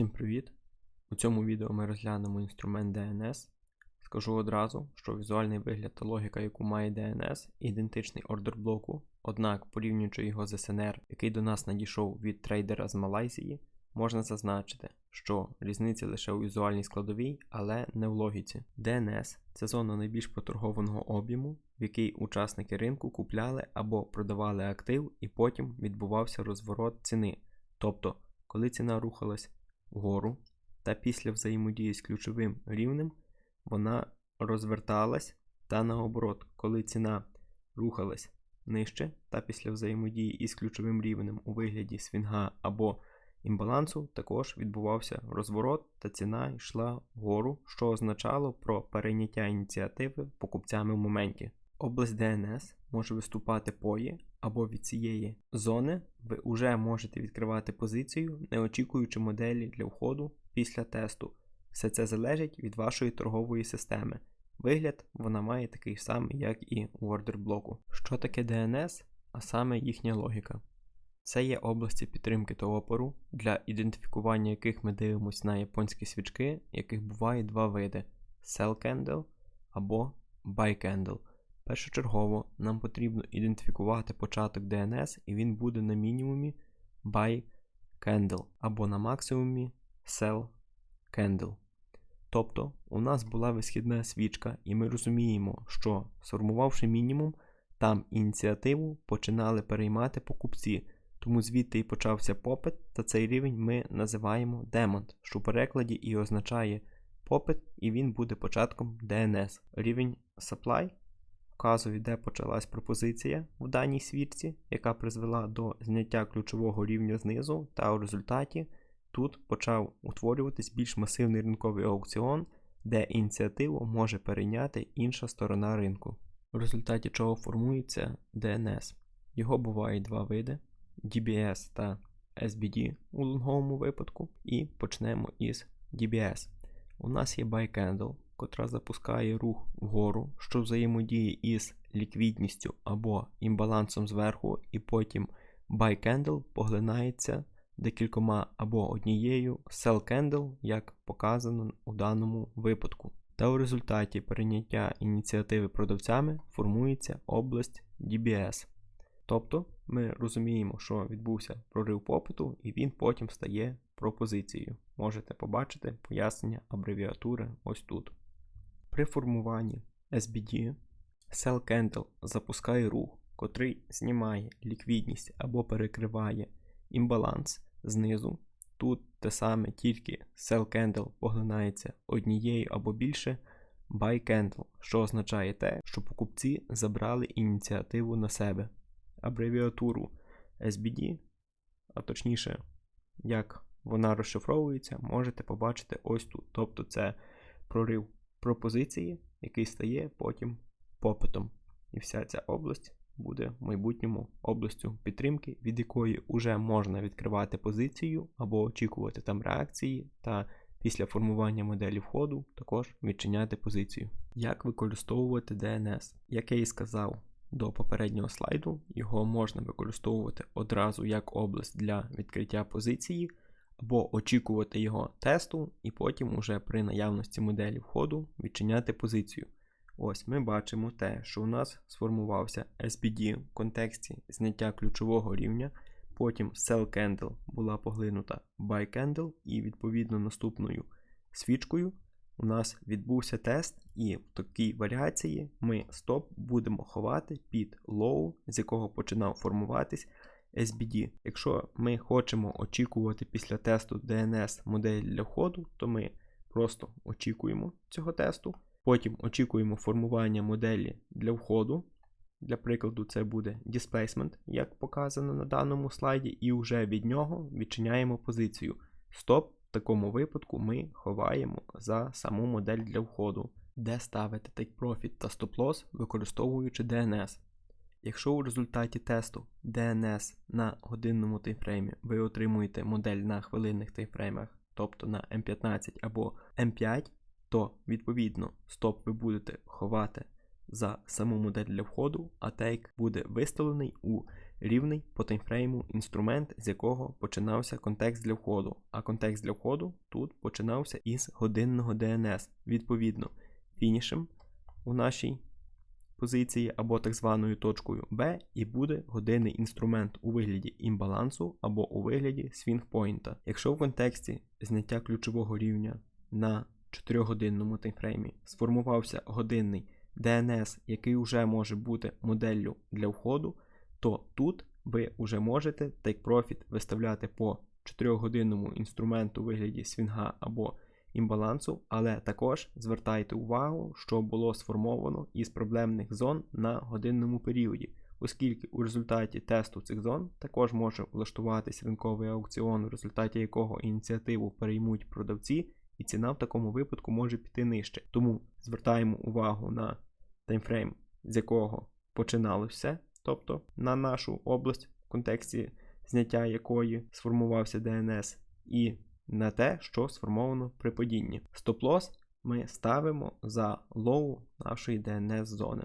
Всім привіт! У цьому відео ми розглянемо інструмент DNS. Скажу одразу, що візуальний вигляд та логіка, яку має DNS, ідентичний ордер блоку, однак, порівнюючи його з SNR, який до нас надійшов від трейдера з Малайзії, можна зазначити, що різниця лише у візуальній складовій, але не в логіці. DNS це зона найбільш проторгованого об'єму, в якій учасники ринку купляли або продавали актив, і потім відбувався розворот ціни. Тобто, коли ціна рухалась вгору, та після взаємодії з ключовим рівнем вона розверталась та наоборот, коли ціна рухалась нижче та після взаємодії із ключовим рівнем у вигляді свінга або імбалансу, також відбувався розворот та ціна йшла вгору, що означало про перейняття ініціативи покупцями в моменті. Область DNS може виступати пої або від цієї зони ви вже можете відкривати позицію, не очікуючи моделі для входу після тесту. Все це залежить від вашої торгової системи. Вигляд вона має такий самий, як і у ордер блоку. Що таке DNS, а саме їхня логіка? Це є області підтримки та опору, для ідентифікування яких ми дивимося на японські свічки, яких буває два види: Sell Candle або Buy Candle. Першочергово нам потрібно ідентифікувати початок DNS, і він буде на мінімумі Buy Candle або на максимумі Sell Candle. Тобто, у нас була висхідна свічка, і ми розуміємо, що сформувавши мінімум, там ініціативу починали переймати покупці, тому звідти і почався попит, та цей рівень ми називаємо Demont, що в перекладі і означає попит, і він буде початком DNS. Рівень Supply вказує, де почалась пропозиція в даній свічці, яка призвела до зняття ключового рівня знизу, та у результаті тут почав утворюватись більш масивний ринковий аукціон, де ініціативу може перейняти інша сторона ринку, в результаті чого формується DNS. Його бувають два види: DBS та SBD у лонговому випадку, і почнемо із DBS. У нас є Buy Candle, котра запускає рух вгору, що взаємодіє із ліквідністю або імбалансом зверху, і потім Buy Candle поглинається декількома або однією Sell Candle, як показано у даному випадку. Та у результаті прийняття ініціативи продавцями формується область DBS. Тобто ми розуміємо, що відбувся прорив попиту, і він потім стає пропозицією. Можете побачити пояснення абревіатури ось тут. При формуванні SBD Sell Candle запускає рух, котрий знімає ліквідність або перекриває імбаланс знизу. Тут те саме, тільки Sell Candle поглинається однією або більше Buy Candle, що означає те, що покупці забрали ініціативу на себе. Абревіатуру SBD, а точніше, як вона розшифровується, можете побачити ось тут. Тобто це прорив пропозиції, який стає потім попитом. І вся ця область буде в майбутньому областю підтримки, від якої вже можна відкривати позицію або очікувати там реакції, та після формування моделі входу також відчиняти позицію. Як використовувати DNS? Як я і сказав до попереднього слайду, його можна використовувати одразу як область для відкриття позиції або очікувати його тесту, і потім уже при наявності моделі входу відчиняти позицію. Ось ми бачимо те, що у нас сформувався SBD в контексті зняття ключового рівня. Потім Sell Candle була поглинута Buy Candle, і відповідно наступною свічкою у нас відбувся тест, і в такій варіації ми стоп будемо ховати під low, з якого починав формуватись SBD. Якщо ми хочемо очікувати після тесту DNS модель для входу, то ми просто очікуємо цього тесту. Потім очікуємо формування моделі для входу. Для прикладу, це буде displacement, як показано на даному слайді, і вже від нього відчиняємо позицію. Стоп, в такому випадку ми ховаємо за саму модель для входу, де ставити take profit та stop loss, використовуючи DNS. Якщо у результаті тесту DNS на годинному таймфреймі ви отримуєте модель на хвилинних таймфреймах, тобто на M15 або M5, то відповідно стоп ви будете ховати за саму модель для входу, а тейк буде виставлений у рівний по таймфрейму інструмент, з якого починався контекст для входу. А контекст для входу тут починався із годинного DNS. Відповідно, фінішем у нашій позиції або так званою точкою B і буде годинний інструмент у вигляді імбалансу або у вигляді свінгпойнта. Якщо в контексті зняття ключового рівня на 4-годинному таймфреймі сформувався годинний DNS, який вже може бути моделлю для входу, то тут ви вже можете Take Profit виставляти по 4-годинному інструменту у вигляді свінга або імбалансу, але також звертайте увагу, що було сформовано із проблемних зон на годинному періоді, оскільки у результаті тесту цих зон також може влаштуватись ринковий аукціон, в результаті якого ініціативу переймуть продавці, і ціна в такому випадку може піти нижче. Тому звертаємо увагу на таймфрейм, з якого починалося тобто на нашу область в контексті зняття якої сформувався DNS, і на те, що сформовано при падінні. Стоп-лосс ми ставимо за лоу нашої DNS зони.